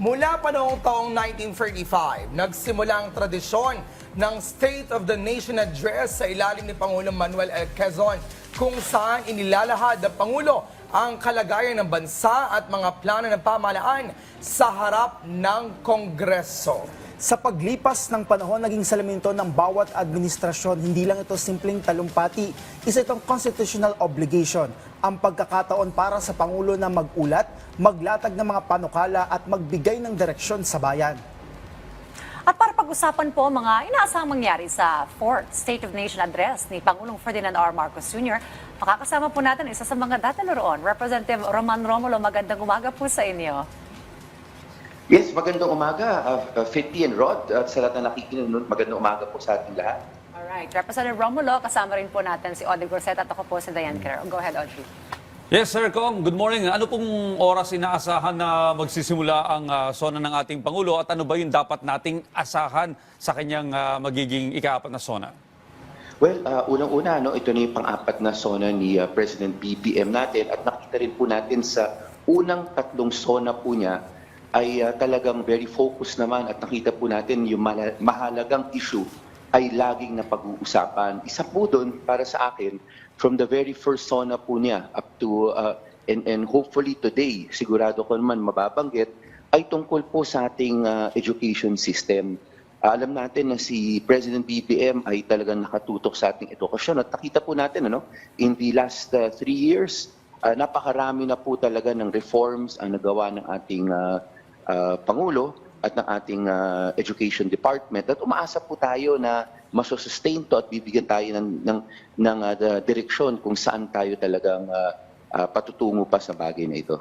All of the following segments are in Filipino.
Mula pa noong taong 1935, nagsimula ang tradisyon ng State of the Nation Address sa ilalim ni Pangulong Manuel L. Quezon kung saan inilalahad ng Pangulo ang kalagayan ng bansa at mga plano ng pamahalaan sa harap ng Kongreso. Sa paglipas ng panahon, naging salamin ito ng bawat administrasyon. Hindi lang ito simpleng talumpati. Isa itong constitutional obligation. Ang pagkakataon para sa Pangulo na magulat, maglatag ng mga panukala at magbigay ng direksyon sa bayan. At para pag-usapan po mga inaasahang mangyari sa 4th State of Nation Address ni Pangulong Ferdinand R. Marcos Jr., makakasama po natin isa sa mga datalo roon, Representative Roman Romulo. Magandang umaga po sa inyo. Yes, magandang umaga, uh, uh, Fitty and Rod, at sa lahat na nakikinig, magandang umaga po sa ating lahat. Alright, Representative Romulo, kasama rin po natin si Audrey Gorseta at ako po si Diane Kerr. Go ahead, Audrey. Yes, Sir Kong. Good morning. Ano pong oras inaasahan na magsisimula ang ah, sona ng ating Pangulo at ano ba yung dapat nating asahan sa kanyang ah, magiging ikaapat na sona? Well, uh, unang-una, no, ito na yung pang-apat na sona ni uh, President BBM natin at nakita rin po natin sa unang tatlong sona po niya ay uh, talagang very focused naman at nakita po natin yung mahalagang issue ay laging na pag-uusapan. Isa po doon para sa akin, from the very first sona po niya up to, uh, and, and hopefully today, sigurado ko naman mababanggit, ay tungkol po sa ating uh, education system. Uh, alam natin na si President BBM ay talagang nakatutok sa ating edukasyon at nakita po natin ano, in the last uh, three years, uh, napakarami na po talaga ng reforms ang nagawa ng ating uh, uh, Pangulo at ng ating uh, Education Department at umaasa po tayo na masosustain to at bibigyan tayo ng, ng, ng uh, the direksyon kung saan tayo talagang uh, uh, patutungo pa sa bagay na ito.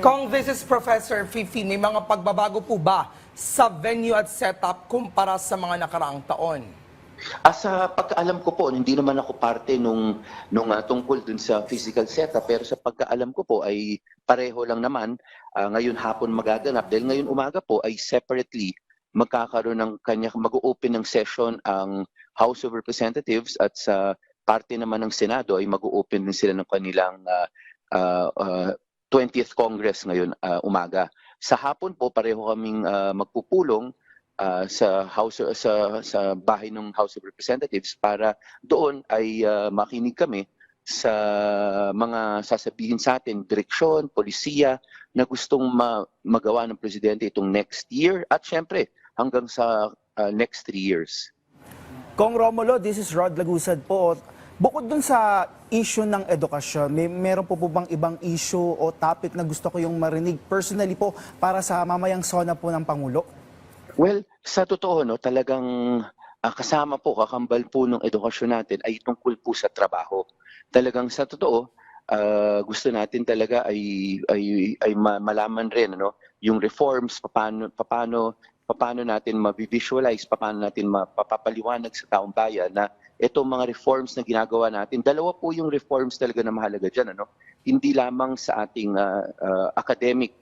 Kung this is Professor Fifi, may mga pagbabago po ba sa venue at setup kumpara sa mga nakaraang taon? Ah, sa pagkaalam ko po, hindi naman ako parte nung, nung ah, tungkol dun sa physical setup, pero sa pagkaalam ko po ay pareho lang naman. Ah, ngayon hapon magaganap, dahil ngayon umaga po ay separately magkakaroon ng kanya, mag-open ng session ang House of Representatives at sa parte naman ng Senado ay mag-open din sila ng kanilang ah, ah, 20th Congress ngayon ah, umaga. Sa hapon po pareho kaming ah, magpupulong ah, sa House sa sa bahay ng House of Representatives para doon ay ah, makinig kami sa mga sasabihin sa atin, direksyon, polisiya na gustong ma- magawa ng presidente itong next year at syempre hanggang sa ah, next three years. Kong Romulo, this is Rod Lagusad po. Bukod dun sa issue ng edukasyon, may meron po po bang ibang issue o topic na gusto ko yung marinig personally po para sa mamayang sona po ng Pangulo? Well, sa totoo, no, talagang ah, kasama po, kakambal po ng edukasyon natin ay tungkol po sa trabaho. Talagang sa totoo, ah, gusto natin talaga ay, ay, ay ma- malaman rin ano, yung reforms, paano, paano, paano natin ma-visualize, paano natin mapapaliwanag sa taong bayan na itong mga reforms na ginagawa natin, dalawa po yung reforms talaga na mahalaga dyan. Ano? Hindi lamang sa ating ah, ah, academic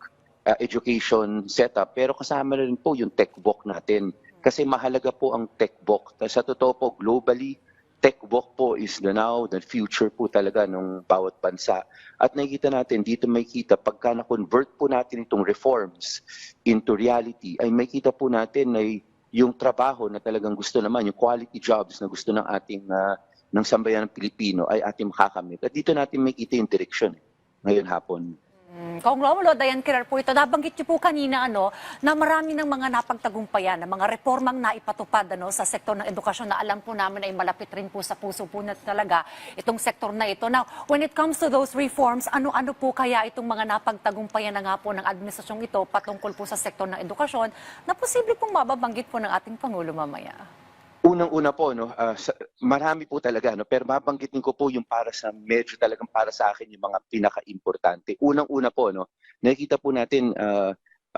uh, education setup. Pero kasama na rin po yung tech book natin. Kasi mahalaga po ang tech book. Sa totoo po globally tech book po is the now the future po talaga ng bawat bansa. At nakikita natin dito may kita pagka na-convert po natin itong reforms into reality ay may kita po natin ay yung trabaho na talagang gusto naman yung quality jobs na gusto ng ating uh, ng sambayan ng Pilipino ay ating makakamit. At dito natin may kita yung direction eh, ngayon hapon Kong Romulo, Diane Kerr po ito. Nabanggit niyo po kanina ano, na marami ng mga napagtagumpayan, na mga reformang naipatupad ano, sa sektor ng edukasyon na alam po namin ay malapit rin po sa puso po na talaga itong sektor na ito. Now, when it comes to those reforms, ano-ano po kaya itong mga napagtagumpayan na nga po ng administrasyong ito patungkol po sa sektor ng edukasyon na posible pong mababanggit po ng ating Pangulo mamaya? Unang-una po, no, ah, sa- marami po talaga, no, pero babanggitin ko po yung para sa, medyo talagang para sa akin yung mga pinaka-importante. Unang-una po, no, nakikita po natin ah,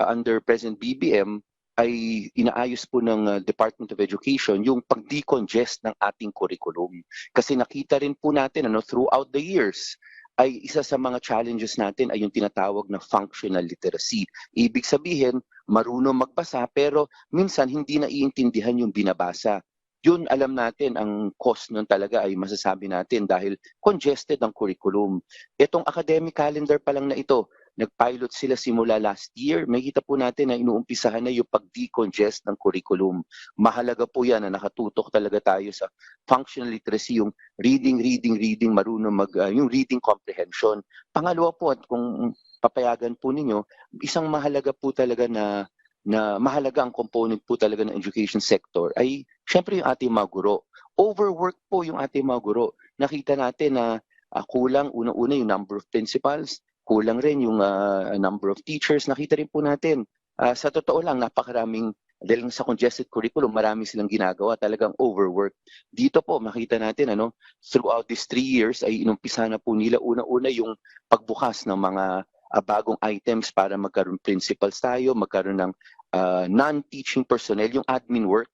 under President BBM ay inaayos po ng ah, Department of Education yung pag-decongest ng ating curriculum. Kasi nakita rin po natin ano, throughout the years, ay isa sa mga challenges natin ay yung tinatawag na functional literacy. Ibig sabihin, marunong magbasa pero minsan hindi naiintindihan yung binabasa. Yun alam natin ang cost nun talaga ay masasabi natin dahil congested ang curriculum. Itong academic calendar pa lang na ito nag-pilot sila simula last year. Makita po natin na inuumpisahan na yung pag-decongest ng curriculum. Mahalaga po yan na nakatutok talaga tayo sa functional literacy, yung reading, reading, reading, marunong mag, ah, yung reading comprehension. Pangalawa po, at kung papayagan po ninyo, isang mahalaga po talaga na na mahalaga ang component po talaga ng education sector ay syempre yung ating mga guro. Overwork po yung ating mga guro. Nakita natin na ah, kulang unang-una yung number of principals, kulang rin yung ah, number of teachers. Nakita rin po natin, ah, sa totoo lang, napakaraming dahil sa congested curriculum, marami silang ginagawa, talagang overwork. Dito po, makita natin, ano, throughout these three years, ay inumpisa na po nila una-una yung pagbukas ng mga ah, bagong items para magkaroon principals tayo, magkaroon ng ah, non-teaching personnel, yung admin work,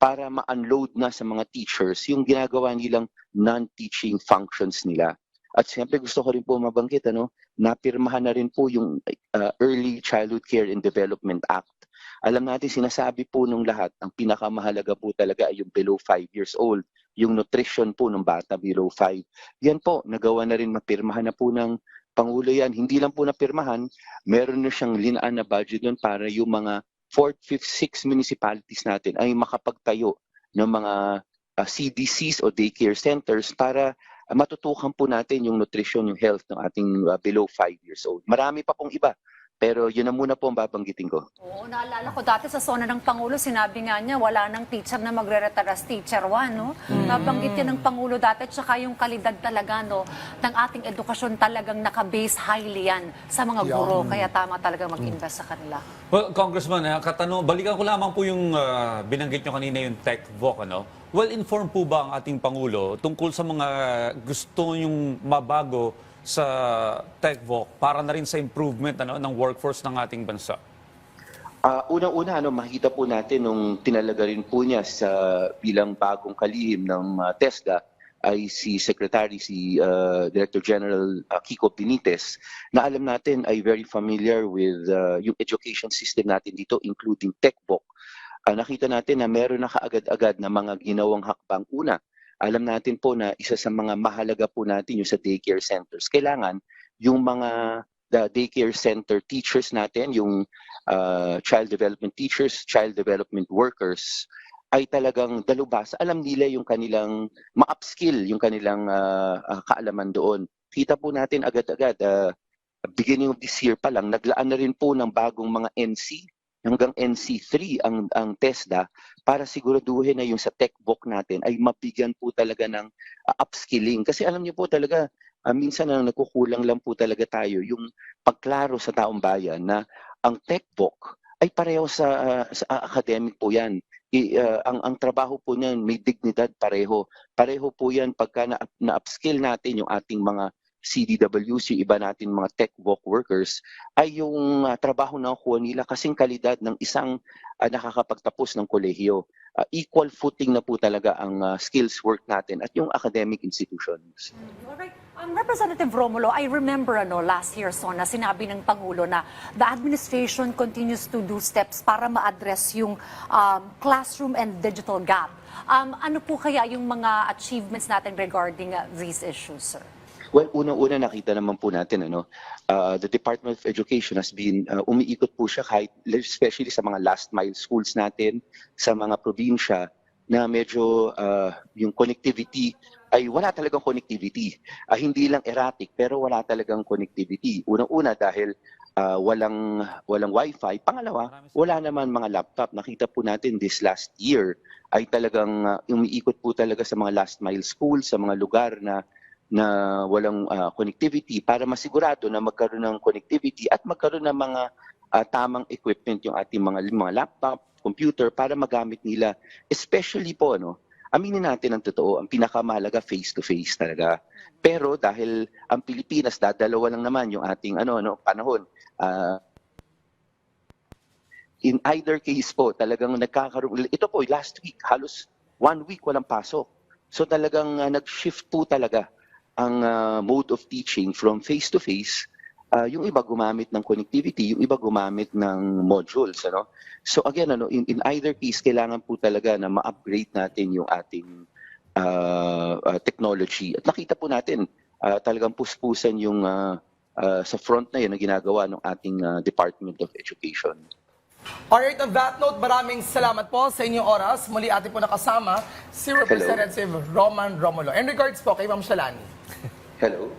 para ma-unload na sa mga teachers yung ginagawa nilang non-teaching functions nila. At siyempre gusto ko rin po mabanggit, ano, napirmahan na rin po yung ah, Early Childhood Care and Development Act. Alam natin, sinasabi po nung lahat, ang pinakamahalaga po talaga ay yung below 5 years old, yung nutrition po ng bata below 5. Yan po, nagawa na rin, mapirmahan na po ng Pangulo yan. Hindi lang po napirmahan, meron na siyang linaan na budget doon para yung mga 4th, 5th, 6th municipalities natin ay makapagtayo ng mga ah, CDCs o daycare centers para ah, matutukan po natin yung nutrition, yung health ng ating ah, below 5 years old. Marami pa pong iba, pero yun na muna po ang babanggitin ko. Oo, naalala ko dati sa zona ng Pangulo, sinabi nga niya, wala nang teacher na magre-retire as teacher one, no? Nabanggit yan ng Pangulo dati, tsaka yung kalidad talaga, no, ng ating edukasyon talagang nakabase highly yan sa mga guro. Kaya tama talaga mag-invest sa kanila. Well, Congressman, eh, katanong, balikan ko lamang po yung ah, binanggit nyo kanina yung tech voc, ano? Well-informed po ba ang ating Pangulo tungkol sa mga gusto yung mabago sa tech voc para na rin sa improvement ano, ng workforce ng ating bansa? Ah, unang-una ano makikita po natin nung tinalaga rin po niya sa bilang bagong kalihim ng ah, TESDA ay si Secretary si ah, Director General ah, Kiko Benitez na alam natin ay very familiar with ah, yung education system natin dito including TechBook. Ah, nakita natin na meron na kaagad-agad na mga ginawang hakbang una. Alam natin po na isa sa mga mahalaga po natin yung sa daycare centers. Kailangan yung mga the daycare center teachers natin, yung uh, child development teachers, child development workers, ay talagang dalubhasa. Alam nila yung kanilang ma-upskill, yung kanilang ah, ah, kaalaman doon. Kita po natin agad-agad, ah, beginning of this year pa lang, naglaan na rin po ng bagong mga NC hanggang NC3 ang ang TESDA para siguraduhin na yung sa tech book natin ay mabigyan po talaga ng ah, upskilling. Kasi alam niyo po talaga, ah, minsan ang nagkukulang lang po talaga tayo yung pagklaro sa taong bayan na ang tech book ay pareho sa, ah, sa academic po yan. I, ah, ang, ang trabaho po niyan may dignidad pareho. Pareho po yan pagka na, na-upskill natin yung ating mga Yung iba natin mga tech work workers, ay yung ah, trabaho na nakukuha nila kasing kalidad ng isang ah, nakakapagtapos ng kolehiyo. Ah, equal footing na po talaga ang ah, skills work natin at yung academic institutions. Alright. Um, Representative Romulo, I remember ano, last year so na sinabi ng Pangulo na the administration continues to do steps para ma-address yung um, classroom and digital gap. Um, ano po kaya yung mga achievements natin regarding uh, these issues, sir? Well, unang-una nakita naman po natin ano, uh, the Department of Education has been uh, umiikot po siya kahit especially sa mga last mile schools natin sa mga probinsya na medyo uh, yung connectivity ay wala talagang connectivity. Ah, hindi lang erratic pero wala talagang connectivity. Unang-una dahil ah, walang walang wifi. Pangalawa, wala naman mga laptop. Nakita po natin this last year ay talagang ah, umiikot po talaga sa mga last mile schools, sa mga lugar na na walang ah, connectivity para masigurado na magkaroon ng connectivity at magkaroon ng mga ah, tamang equipment yung ating mga mga laptop, computer para magamit nila. Especially po ano, aminin natin ang totoo, ang pinakamahalaga face to face talaga. Pero dahil ang Pilipinas dadalawa lang naman yung ating ano ano panahon. ah, in either case po, talagang nagkakaroon, ito po, last week, halos one week walang pasok. So talagang ah, nag-shift po talaga ang ah, mode of teaching from face-to-face, ah, yung iba gumamit ng connectivity, yung iba gumamit ng modules. Ano? So again, ano, in, in either case, kailangan po talaga na ma-upgrade natin yung ating ah, ah, technology. At nakita po natin, ah, talagang puspusan yung ah, ah, sa front na yun na ginagawa ng ating ah, Department of Education. Alright, on that note, maraming salamat po sa inyong oras. Muli atin po nakasama si Representative Roman Romulo. And regards po kay Ma'am Shalani. Hello?